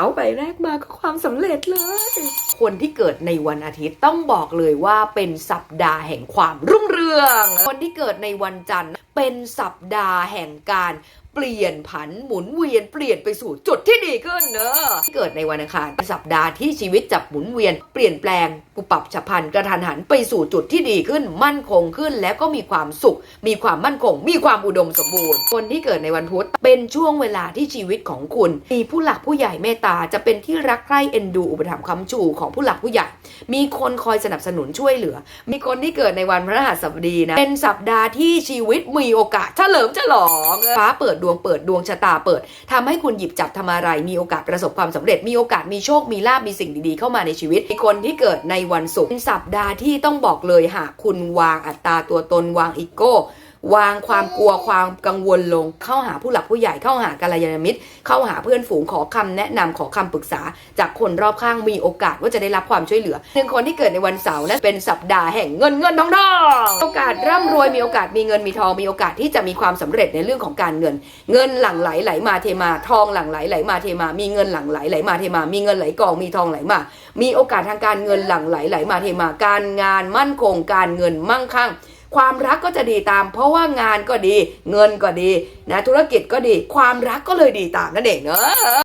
าวใบแรกมาก็ความสำเร็จเลย คนที่เกิดในวันอาทิตย์ต้องบอกเลยว่าเป็นสัปดาห์แห่งความรุ่งเรือง คนที่เกิดในวันจันทร์เป็นสัปดาห์แห่งการเปลี่ยนผันหมุนเวียนเปลี่ยนไปสู่จุดที่ดีขึ้นเนอะที่เกิดในวันอังคารเป็นสัปดาห์ที่ชีวิตจับหมุนเวียนเปลี่ยนแปลงปุปรับฉับพลันกระทันหันไปสู่จุดที่ดีขึ้น มั่นคงขึ้น แล้วก็มีความสุข มีความมั่นคง มีความอุดมสมบูรณ์ คนที่เกิดในวันพุธเป็นช่วงเวลาที่ชีวิตของคุณ มีผู้หลักผู้ใหญ่เมตตาจะเป็นที่รักใคร่เอ็นดูอุปถัมภ์คำชูของผู้หลักผู้ใหญ่ มีคนคอยสนับสนุนช่วยเหลือ มีคนที่เกิดในวันพฤหัสบดีนะ เป็นสัปดาห์ที่ชีวิตมีโอกาสเฉลิมฉลองฟ้าเปิดดวงเปิดดวงชะตาเปิดทำให้คุณหยิบจับทำอะไรมีโอกาสประสบความสำเร็จ มีโอกาสมีโชคมีลาบมีสิ่งดีๆ เข้ามาในชีวิตมีคนที่เกิดในวันศุกร์เป็นสัปดาห์ที่ต้องบอกเลยหากคุณวางอัตราตัวตนวางอีโก้ วางความกลัวความกังวลลง เข้าหาผู้หลักผู้ใหญ่เข้าหากัลยาณมิตร เข้าหาเพื่อนฝูงขอคำแนะนำขอคำปรึกษา จากคนรอบข้างมีโอกาสว่าจะได้รับความช่วยเหลือหนึ่งคนที่เกิดในวันเสาร์นั้นเป็นสัปดาห์แห่งเงินเงินทองทองโอกาสร่ำรวยมีโอกาสมีเงินมีทองมีโอกาสที่จะมีความสำเร็จในเรื่องของการเงิน เงินหลั่งไหลไหลมาเทมา ทองหลั่งไหลไหลมาเทมา มีเงินหลั่งไหลไหลมาเทมา มีเงินไหลกองมีทองไหลมา มีโอกาสทางการเงินหลั่งไหลไหลมาเทมา การงานมั่นคงการเงินมั่งคั่ง ความรักก็จะดีตาม เพราะว่างานก็ดี เงินก็ดีนะธุรกิจก็ดี ความรักก็เลยดีตามนั่นเองเนอะ